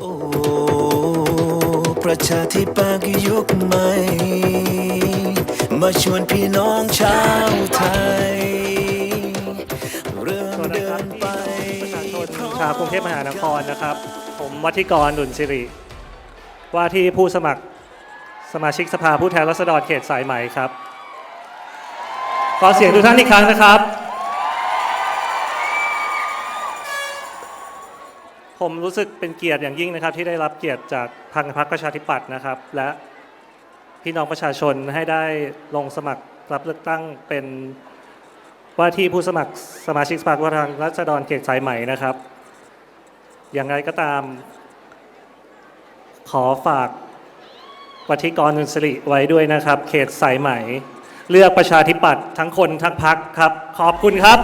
โอ้ประชาธิปัตย์ยุคใหม่ มาชวนพี่น้องชาวไทย เริ่มเดิครับนพี่ไปน้องประชาชนชาวกรุงเทพมหานครนะครับ ผมวัฒิกรดุลสิริ ว่าที่ผู้สมัครสมาชิกสภาผู้แทนราษฎรเขตสายไหมครับ ขอเสียงทุกท่านอีกครั้งนะครับ ผมรู้สึกเป็นเกียรติอย่างยิ่งนะครับ ที่ได้รับเกียรติจากทางพรรคประชาธิปัตย์นะครับ และพี่น้องประชาชนให้ได้ลงสมัครรับเลือกตั้งเป็นว่าที่ผู้สมัครสมาชิกสภาผู้แทนราษฎรเขตสายใหม่นะครับ อย่างไรก็ตาม ขอฝากวัธิกรนุนสิริไว้ด้วยนะครับ เขตสายใหม่ เลือกประชาธิปัตย์ทั้งคนทั้งพักครับ ขอบคุณครับ